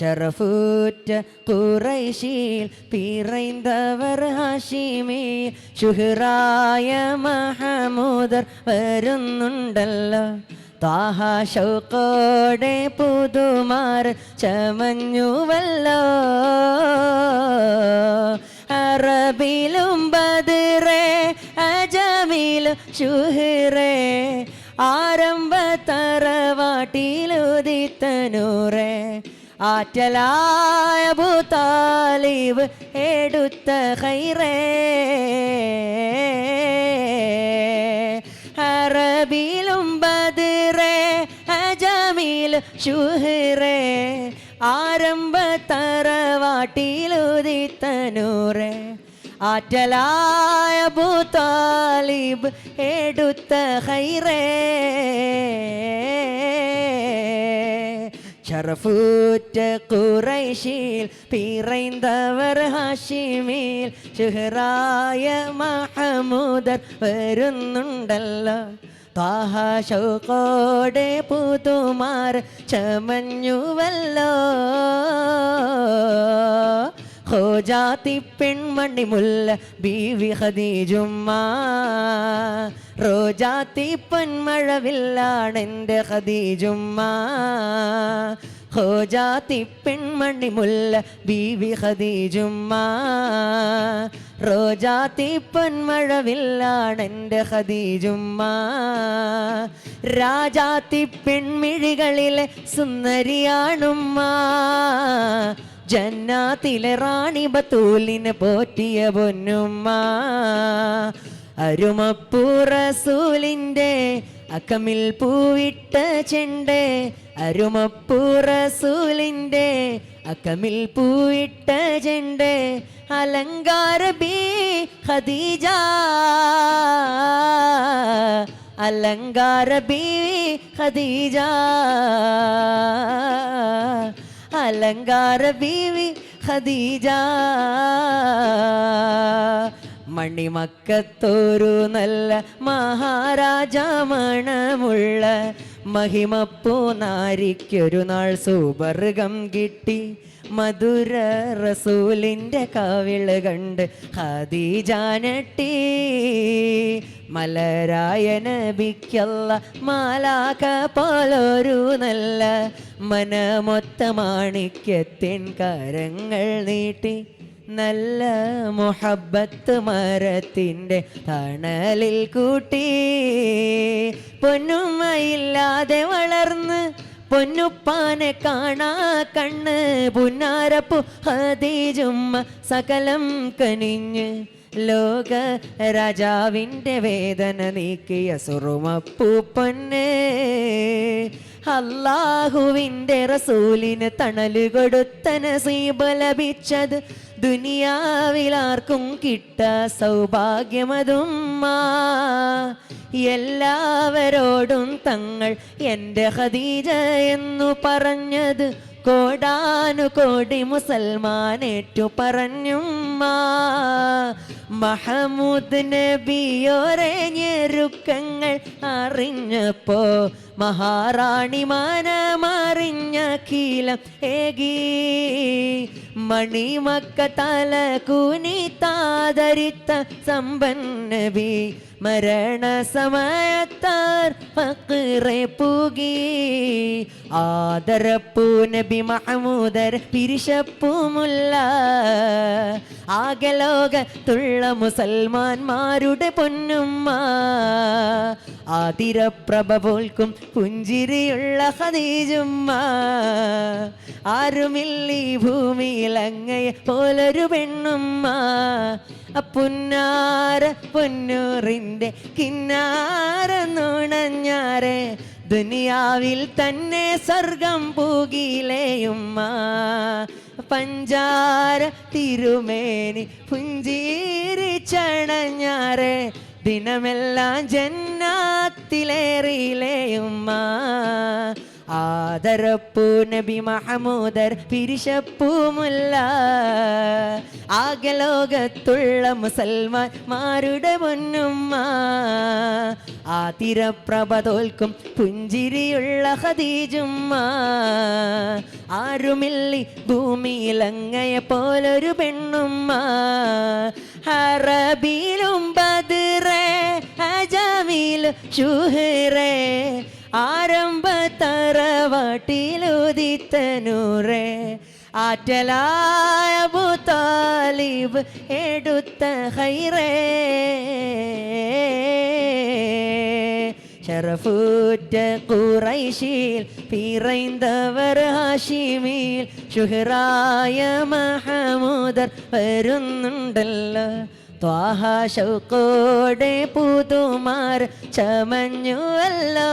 ഷറഫൂറ്റ കുറൈശിയിൽ പിറൈന്തവർ ഹാഷിമി ഷുഹറായ മഹമൂദർ വരുന്നുണ്ടല്ലോ. താഹ ഷൗക്കോടെ പുതുമാർ ചമഞ്ഞുവല്ലോ. അറബിലും ബദിറേ അജമിലും ഷുഹിറേ ആരംഭ തറവാട്ടിലുദിത്തനൂറേ. ആറ്റലായ ഭൂതാലീവ് എടുത്ത ഹൈറേ അറബിലും ബദിറേ അജമിൽ ഷുഹിറേ ആരംഭ തറവാട്ടിലുദിത്തനൂറേ. ആറ്റലായ ഭൂതാലിബ് എടുത്ത ഹൈറേ ഷറഫൂറ്റ കുറൈശിൽ പിറൈന്തവർ ഹാഷിമിൽ ഷുഹറായ മഹമൂദർ വരുന്നുണ്ടല്ലോ. താഹ ഷൗക്കോടെ പുതുമാർ ചമഞ്ഞുവല്ലോ. ഹോജാത്തി പെൺമണി മുല്ല ബീവി ഹദീജുമ്മ റോജാത്തി പൊന്മഴവില്ലാണെന്റെ ഹദീജുമ്മ ഹോജാത്തി പെൺമണി മുല്ല ബീവി ഹദീജുമ്മ റോജാത്തി പൊന്മഴവില്ലാണെന്റെ ഹദീജുമ്മ രാജാത്തി പെൺമിഴികളിലെ സുന്ദരിയാണുമ്മ. ജന്നാത്തിലെ റാണി ബത്തൂലിനെ പോറ്റിയ പൊന്നുമ്മ. അരുമപ്പൂറസൂലിന്റെ അക്കമിൽ പൂവിട്ട ചെണ്ട്. അരുമപ്പൂറസൂലിന്റെ അക്കമിൽ പൂവിട്ട ചെണ്ട്. അലങ്കാര ബി ഖദീജ. അലങ്കാര ബി ഖദീജ. അലങ്കാര ബീവി ഖദീജ. മണിമക്കത്തൊരു നല്ല മഹാരാജ മണമുള്ള മഹിമപ്പൂ നാരിക്കൊരു നാൾ സുവർഗം കിട്ടി. മധുര റസൂലിന്റെ കവിൾ കണ്ട് ഖദീജാനട്ടി മലരായ നബിക്കല്ല മാലാക പോലൊരു നല്ല മനമൊത്ത മാണിക്യത്തിൻ കരങ്ങൾ നീട്ടി. നല്ല മുഹബത്ത് മരത്തിന്റെ തണലിൽ കൂട്ടി. പൊന്നുമ്മയില്ലാതെ വളർന്ന് പൊന്നുപ്പാനെ കാണാ കണ്ണ് പുന്നാരപ്പു ഹദീജുമ്മ സകലം കനിഞ്ഞ് ലോക രാജാവിന്റെ വേദന നീക്കിയ സുറുമപ്പൂ പൊന്ന് അള്ളാഹുവിന്റെ റസൂലിന് തണൽ കൊടുത്ത നസീബ് ലഭിച്ചത് ദുനിയാവിലാർക്കും കിട്ട സൗഭാഗ്യമതുമ്മ എല്ലാവരോടും തങ്ങൾ എന്റെ ഖദീജ എന്നു പറഞ്ഞത് കോടാനു കോടി മുസൽമാനേറ്റു പറഞ്ഞുമ്മ മഹമൂദ് നബിയോരെ ഞെരുക്കങ്ങൾ അറിഞ്ഞപ്പോ മഹാറാണി മനമറിഞ്ഞ കീലം ഏകി. മണിമക്ക തല കുനിത്താതരിത്ത സമ്പന്നവി മരണ സമയത്താർ ഫക്റെ പൂകി. ആദരപ്പൂ നബി മഹമൂദർ പിരിശപ്പൂമുല്ല. ആകെ ലോകത്തുള്ള മുസൽമാന്മാരുടെ പൊന്നുമ്മ. ആതിരപ്രഭ പോൽക്കും പുഞ്ചിരിയുള്ള ഖദീജുമ്മ ആരുമില്ലീ ഭൂമിയിൽ അങ്ങയെ പോലൊരു പെണ്ണുമ്മ. പുന്നാര പൊന്നൂറിന്റെ കിന്നാര നുണഞ്ഞാറ് ദുനിയാവിൽ തന്നെ സ്വർഗം പൂകിലേയുമ്മ. പഞ്ചാര തിരുമേനി പുഞ്ചീരി ചണഞ്ഞാറ് ദിനമെല്ലാം ജന്നാത്തിലേറിയിലേയുമ്മ. ആദരപ്പൂ നബി മഹമൂദർ പിരിശപ്പൂമുല്ല ആകലോകത്തുള്ള മുസൽമാൻ മാരുടെ പൊന്നുമ്മ. ആ തിരപ്രഭ തോൽക്കും പുഞ്ചിരിയുള്ള ഹദീജുമ്മ ആരുമില്ലി ഭൂമിയിലങ്ങയെ പോലൊരു പെണ്ണുമ്മ. ഹറബിലും ബദ്റേ അജമിലും ഷുഹറേ ആരംഭ തറവാട്ടിലുദിത്തനൂറേ ആറ്റലായ താലിബ് എടുത്ത ഹൈറേ. ഷറഫൂറ്റ കുറൈശിൽ പിറൈന്തവർ ഹാഷിമീൽ ഷുഹറായ മഹമൂദർ വരുന്നുണ്ടല്ലോ. ത്വാഹ ശൗക്കോടെ പുതുമാർ ചമഞ്ഞുവല്ലോ.